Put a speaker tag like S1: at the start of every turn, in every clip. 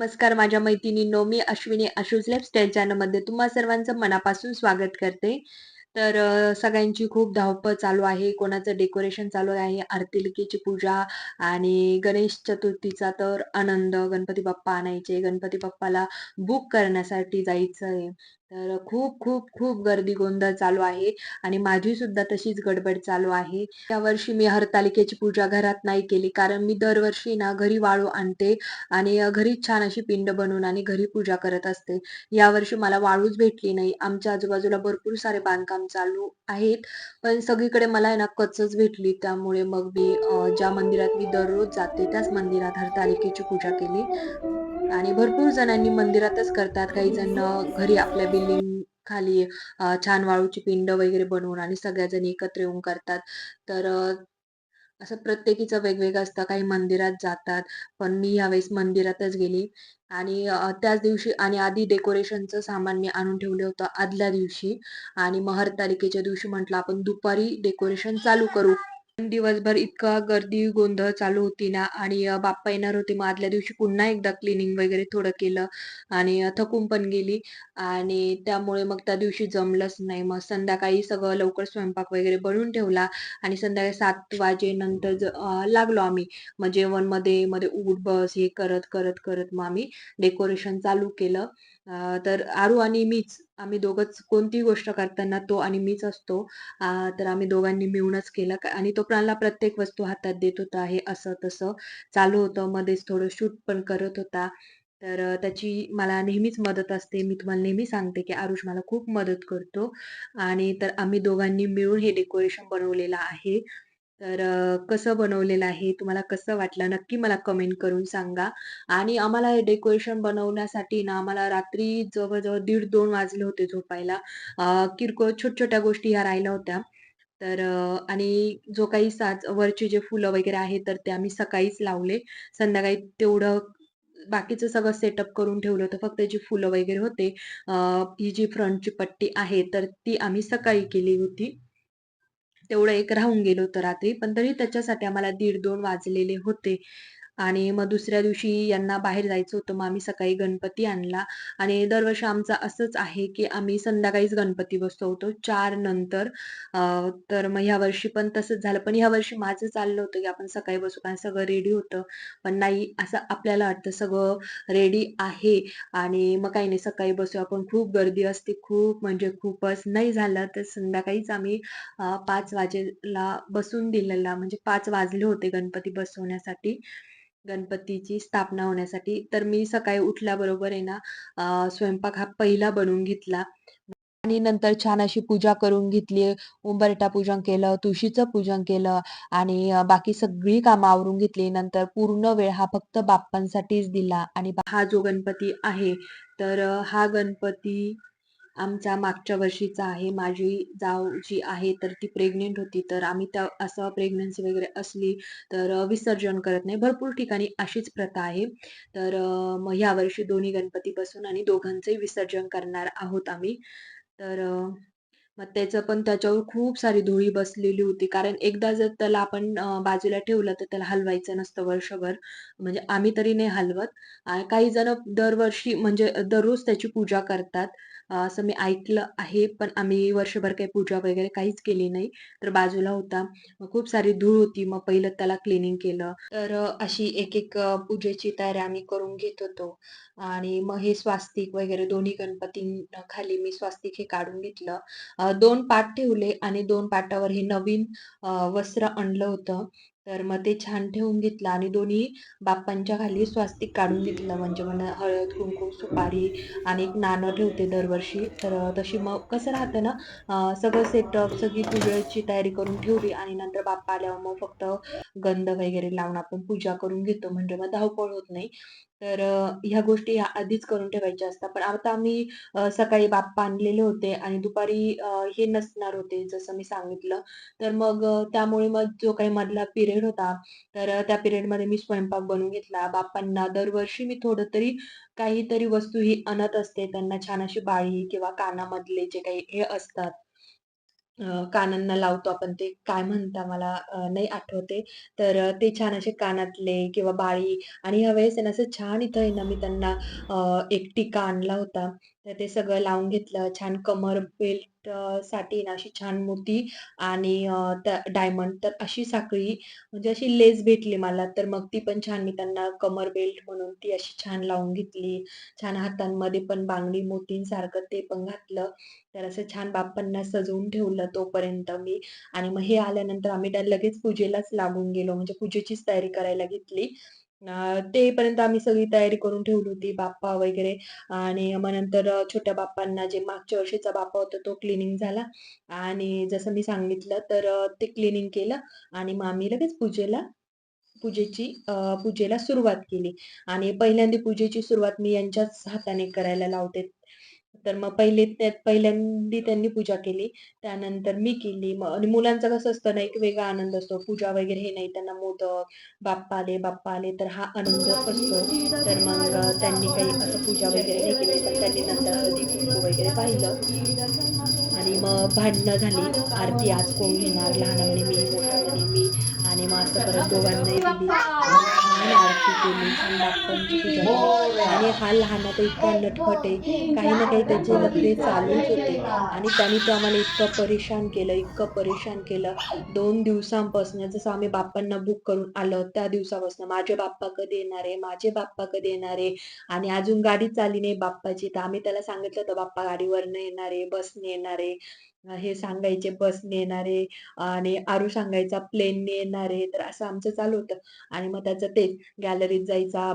S1: नमस्कार माझ्या मैत्रिणींनो, मी अश्विनी आशूज लाईफस्टाईल चॅनलमध्ये तुम्हा सर्वांचं मनापासून स्वागत करते. तर सगळ्यांची खूप धावपळ चालू आहे. कोणाचं डेकोरेशन चालू आहे, आरतीलिकेची पूजा आणि गणेश चतुर्थीचा तर आनंद. गणपती बाप्पा आणायचे, गणपती बाप्पाला बुक करण्यासाठी जायचं आहे तर खूप, खूप, खूप गर्दी गोंधळ चालू आहे आणि माझी सुद्धा तशीच गडबड चालू आहे. यावर्षी मी हरतालिकेची पूजा घरात नाही केली, कारण मी दरवर्षी ना घरी वाळू आणते आणि घरी घरीच छान अशी पिंड बनवून आणि घरी पूजा करत असते. यावर्षी मला वाळूच भेटली नाही. आमच्या आजूबाजूला भरपूर सारे बांधकाम चालू आहेत, पण सगळीकडे मला आहे ना कचच भेटली. त्यामुळे मग मी ज्या मंदिरात मी दररोज जाते, त्याच मंदिरात हरतालिकेची पूजा केली आणि भरपूर जणांनी मंदिरातच करतात. काही जण घरी आपल्या बिल्डिंग खाली छान वाळूची पिंड वगैरे बनवून आणि सगळ्याजण एकत्र येऊन करतात. तर असं प्रत्येकीचं वेगवेगळं असतं. काही मंदिरात जातात, पण मी यावेळेस मंदिरातच गेली आणि त्याच दिवशी आणि आधी डेकोरेशनचं सामान मी आणून ठेवलं होतं आदल्या दिवशी आणि महर हरतालिकेच्या दिवशी म्हटलं आपण दुपारी डेकोरेशन चालू करू. दिवसभर इतका गर्दी गोंधळ चालू होती ना आणि बाप्पा येणार होते. मग आदल्या दिवशी पुन्हा एकदा क्लिनिंग वगैरे थोडं केलं आणि थकून पण गेली आणि त्यामुळे मग त्या दिवशी जमलंच नाही. मग संध्याकाळी सगळं लवकर स्वयंपाक वगैरे बनवून ठेवला आणि संध्याकाळी सात वाजेनंतर ज लागलो आम्ही. मग जेवणमध्ये मध्ये उठ बस हे करत, करत, करत मग आम्ही डेकोरेशन चालू केलं. तर आरू आणि मीच आम्ही दोघंच कोणतीही गोष्ट करताना तो आणि मीच असतो. तर आम्ही दोघांनी मिळूनच केलं आणि तो प्राणला प्रत्येक वस्तू हातात देत होता. हे असं-तसं चालू होतं. मध्येच थोडं शूट पण करत होता. तर त्याची मला नेहमीच मदत असते. मी तुम्हाला नेहमी सांगते, की आरुष मला खूप मदत करतो आणि तर आम्ही दोघांनी मिळून हे डेकोरेशन बनवलेलं आहे. तर कसं बनवलेलं आहे, तुम्हाला कसं वाटलं नक्की मला कमेंट करून सांगा. आणि आम्हाला हे डेकोरेशन बनवण्यासाठी ना आम्हाला रात्री जवळजवळ दीड दोन वाजले होते झोपायला. किरकोळ छोट्या-छोट्या गोष्टी ह्या राहिल्या होत्या. तर आणि जो काही साज वरचे जे फुलं वगैरे आहेत, तर ते आम्ही सकाळीच लावले. संध्याकाळी तेवढं बाकीचं सगळं सेटअप करून ठेवलं होतं. फक्त जी फुलं वगैरे होते, ही जी फ्रंटची पट्टी आहे, तर ती आम्ही सकाळी केली होती. तेवढं एक राहून गेलं होतं रात्री, पण तरी त्याच्यासाठी आम्हाला दीड दोन वाजलेले होते. आणि मग दुसऱ्या दिवशी यांना बाहेर जायचं होतं. मग आम्ही सकाळी गणपती आणला आणि दरवर्षी आमचं असंच आहे, की आम्ही संध्याकाळीच गणपती बसवतो चार नंतर. तर मग ह्यावर्षी पण तसंच झालं. पण ह्यावर्षी माझं चाललं होतं, की आपण सकाळी बसू कारण सगळं रेडी होतं. पण नाही असं आपल्याला वाटतं सगळं रेडी आहे आणि मग काही नाही सकाळी बसू आपण. खूप गर्दी असते, खूप म्हणजे खूपच. नाही झालं तर संध्याकाळीच आम्ही पाच वाजेला बसून दिलेला म्हणजे पाच वाजले होते गणपती बसवण्यासाठी. गणपतीची स्थापना होण्यासाठी. तर मी सकाळी उठल्याबरोबर आहे ना, स्वयंपाक हा पहिला बनवून घेतला आणि नंतर छान अशी पूजा करून घेतली. उंबरटा पूजन केलं, तुळशीचं पूजन केलं आणि बाकी सगळी कामं आवरून घेतली. नंतर पूर्ण वेळ हा फक्त बाप्पांसाठीच दिला आणि हा जो गणपती आहे, तर हा गणपती आमचा मागच्या वर्षीचा आहे. माझी जाव जी आहे, तर ती प्रेग्नंट होती. तर आम्ही त्या असं प्रेग्नन्सी वगैरे असली, तर विसर्जन करत नाही. भरपूर ठिकाणी अशीच प्रथा आहे. तर मग मग वर्षी दोन्ही गणपती बसून आणि दोघांचंही विसर्जन करणार आहोत आम्ही. तर मग त्याचं पण त्याच्यावर खूप सारी धुळी बसलेली होती. कारण एकदा जर त्याला आपण बाजूला ठेवलं, तर त्याला हलवायचं नसतं वर्षभर. म्हणजे आम्ही तरी नाही हलवत. काही जण दरवर्षी म्हणजे दररोज त्याची पूजा करतात. असं मी ऐकलं आहे. पण आम्ही वर्षभर काही पूजा वगैरे काहीच केली नाही. तर बाजूला होता. खूप सारी धूळ होती. मग पहिलं त्याला क्लिनिंग केलं. तर अशी एक-एक पूजेची तयारी आम्ही करून घेत होतो. आणि मग हे स्वास्तिक वगैरे दोन्ही गणपतींखाली मी स्वास्तिक हे काढून घेतलं. दोन पाट ठेवले आणि दोन पाटावर हे नवीन वस्त्र आणलं होतं. तर मग ते छान ठेवून घेतलं आणि दोन्ही बाप्पांच्या खाली स्वास्तिक काढून घेतलं. म्हणजे मग हळद, कुंकू, सुपारी आणि एक नाणं ठेवते दरवर्षी. तर तशी मग कसं राहतं ना, सगळं सेटअप, सगळी पूजेची तयारी करून ठेवली आणि नंतर बाप्पा आल्यावर मग फक्त गंध वगैरे लावून आपण पूजा करून घेतो. म्हणजे मग धावपळ होत नाही. तर ह्या गोष्टी ह्या आधीच करून ठेवायच्या असतात. पण आता आम्ही सकाळी बाप्पा आणलेले होते आणि दुपारी हे नसणार होते जसं मी सांगितलं. तर मग त्यामुळे मग जो काही मधला पिरियड होता, तर त्या पिरियडमध्ये मी स्वयंपाक बनवून घेतला. बाप्पांना दरवर्षी मी थोडं तरी काहीतरी वस्तू ही आणत असते. त्यांना छान अशी बाळी किंवा कानामधले जे काही हे असतात कानांना लावतो आपण ते काय म्हणता मला नाही आठवते तर ते छान असे कानातले किंवा बाळी आणि ह्यावेळेस त्यांना असं छान इथं आहे ना मी त्यांना एक टीका आणला होता. तर ते सगळं लावून घेतलं. छान कमर बेल्टसाठी ना अशी छान मोठी आणि त्या डायमंड तर अशी साखळी म्हणजे अशी लेस भेटली मला. तर मग ती पण छान मी त्यांना कमर बेल्ट म्हणून ती अशी छान लावून घेतली. छान हातांमध्ये पण बांगडी मोतींसारखं ते पण घातलं. तर असं छान बाप्पांना सजवून ठेवलं तोपर्यंत मी आणि मग हे आल्यानंतर आम्ही त्या लगेच पूजेलाच लागून गेलो. म्हणजे पूजेचीच तयारी करायला घेतली. ते तेपर्यंत आम्ही सगळी तयारी करून ठेवली होती. बाप्पा वगैरे आणि मग नंतर छोट्या बाप्पांना जे मागच्या वर्षीचा बाप्पा होता तो क्लिनिंग झाला आणि जसं मी सांगितलं तर ते क्लीनिंग केलं आणि मग आम्ही लगेच पूजेला पूजेची पूजेला सुरुवात केली आणि पहिल्यांदा पूजेची सुरुवात मी यांच्याच हाताने करायला लावते. तर मग पहिले त्यात पहिल्यांदी त्यांनी पूजा केली. त्यानंतर मी केली. मग आणि मुलांचं कसं असतं ना, एक वेगळा आनंद असतो. पूजा वगैरे हे नाही, त्यांना मोदक, बाप्पा आले, बाप्पा आले, तर हा आनंद असतो. तर मग त्यांनी काही असं पूजा वगैरे नाही केली, पण त्यांनी नंतर हळदी वगैरे पाहिलं मग भांडणं झाली. आरती आज कोण घेणार? लहान म्हणे मी, मोठा म्हणे मी आणि मग असं परत दोघांनाही दिली आणि आरती केली, बाप्पांची पूजा आणि हा लहाना तर इतका नटखट आहे, काही ना काही त्याचे नखरे चालूच होते आणि त्याने तो आम्हाला इतकं परेशान केलं, इतकं परेशान केलं. दोन दिवसांपासून जसं आम्ही बाप्पांना बुक करून आलो त्या दिवसापासून माझे बाप्पा कधी येणार आहे? माझे बाप्पा कधी येणार आहे? आणि अजून गाडी चालली नाही बाप्पाची. तर आम्ही त्याला सांगितलं होतं, "बाप्पा गाडीवरनं येणार आहे, बसने येणार आहे." हे सांगायचे बसने येणारे आणि आरू सांगायचा प्लेनने येणारे तर असं आमचं चालू होतं. आणि मग त्याचं तेच गॅलरीत जायचा,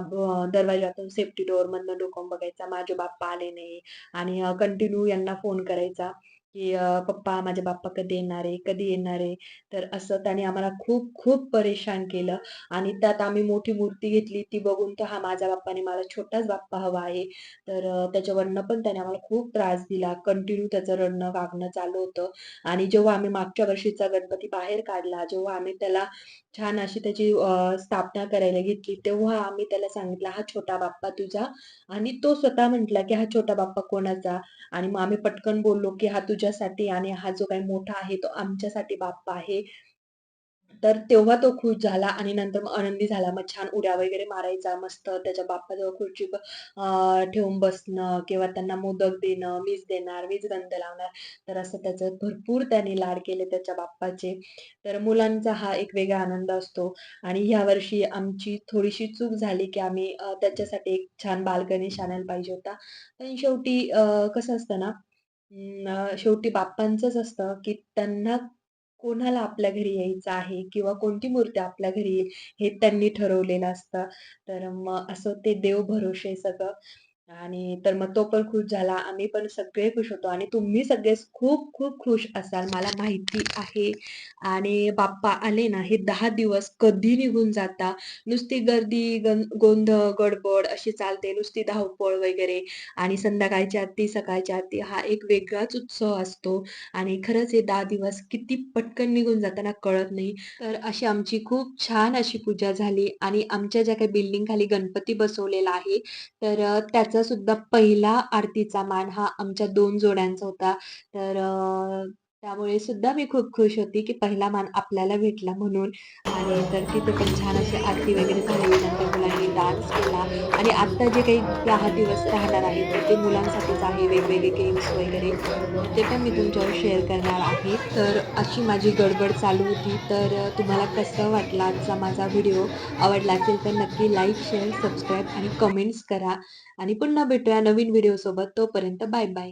S1: दरवाजातून सेफ्टी डोअरमधनं डोकं बघायचा, माझे बाप्पा आले नाही. आणि कंटिन्यू यांना फोन करायचा, की "पप्पा, माझे बाप्पा कधी येणार आहे? कधी येणार आहे?" तर असं त्याने आम्हाला खूप खूप परेशान केलं आणि त्यात आम्ही मोठी मूर्ती घेतली. ती बघून तर हा माझ्या बाप्पाने मला छोटाच बाप्पा हवा आहे. तर त्याच्यावरनं पण त्याने आम्हाला खूप त्रास दिला. कंटिन्यू त्याचं रडणं, वागणं चालू होतं आणि जेव्हा आम्ही मागच्या वर्षीचा गणपती बाहेर काढला, जेव्हा आम्ही त्याला छान अशी त्याची स्थापना करायला घेतली, तेव्हा आम्ही त्याला सांगितलं, "हा छोटा बाप्पा तुझा" आणि तो स्वतः म्हटला, की "हा छोटा बाप्पा कोणाचा?" आणि मग आम्ही पटकन बोललो, की "हा तुझ्यासाठी आणि हा जो काही मोठा आहे, तो आमच्यासाठी बाप्पा आहे." तर तेव्हा तो खुश झाला आणि नंतर मग आनंदी झाला. मग छान उड्या वगैरे मारायचा मस्त त्याच्या बाप्पाजवळ खुर्ची ठेवून बसणं किंवा त्यांना मोदक देणं, मीच देणार, मीच गंध लावणार. तर असं त्याचं भरपूर त्याने लाड केले त्याच्या बाप्पाचे. तर मुलांचा हा एक वेगळा आनंद असतो आणि ह्यावर्षी आमची थोडीशी चूक झाली, की आम्ही त्याच्यासाठी एक छान बालगणेश आणायला पाहिजे होता. पण शेवटी कसं असतं ना, शेवटी बाप्पांचंच असतं, की त्यांना कोणाला आपल्या घरी यायचं आहे किंवा कोणती मूर्ती आपल्या घरी येईल हे त्यांनी ठरवलेलं असतं. तर मग असं ते देव भरोसे सगळं आणि तर मग तो पण खुश झाला. आम्ही पण सगळे खुश होतो आणि तुम्ही सगळेच खूप खूप खुश असाल मला माहिती आहे. आणि बाप्पा आले ना, हे दहा दिवस कधी निघून जाता. नुसती गर्दी, गोंधळ, गडबड अशी चालते. नुसती धावपळ वगैरे आणि संध्याकाळच्या आरती, सकाळच्या आरती हा एक वेगळाच उत्सव असतो आणि खरंच हे दहा दिवस किती पटकन निघून जाताना कळत नाही. तर अशी आमची खूप छान अशी पूजा झाली आणि आमच्या ज्या काही बिल्डिंग खाली गणपती बसवलेला आहे, तर त्या त्याचा सुद्धा पहिला आरतीचा मान हा आमच्या दोन जोड्यांचा होता. तर त्यामुळे सुद्धा मी खूप खुश होती, की पहिला मान आपल्याला भेटला म्हणून आणि तर तिथे पण छान अशी आरती वगैरे झाली. मुलांनी डान्स केला आणि आत्ता जे काही दहा दिवस राहणार आहेत, ते मुलांसाठीच आहे. वेगवेगळे गेम्स वगैरे ते पण मी तुमच्यावर शेअर करणार आहे. तर अशी माझी गडबड चालू होती. तर तुम्हाला कसं वाटला आजचा माझा व्हिडिओ? आवडला असेल तर नक्की लाईक, शेअर, सबस्क्राईब आणि कमेंट्स करा आणि पुन्हा भेटूया नवीन व्हिडिओसोबत. तोपर्यंत बाय बाय.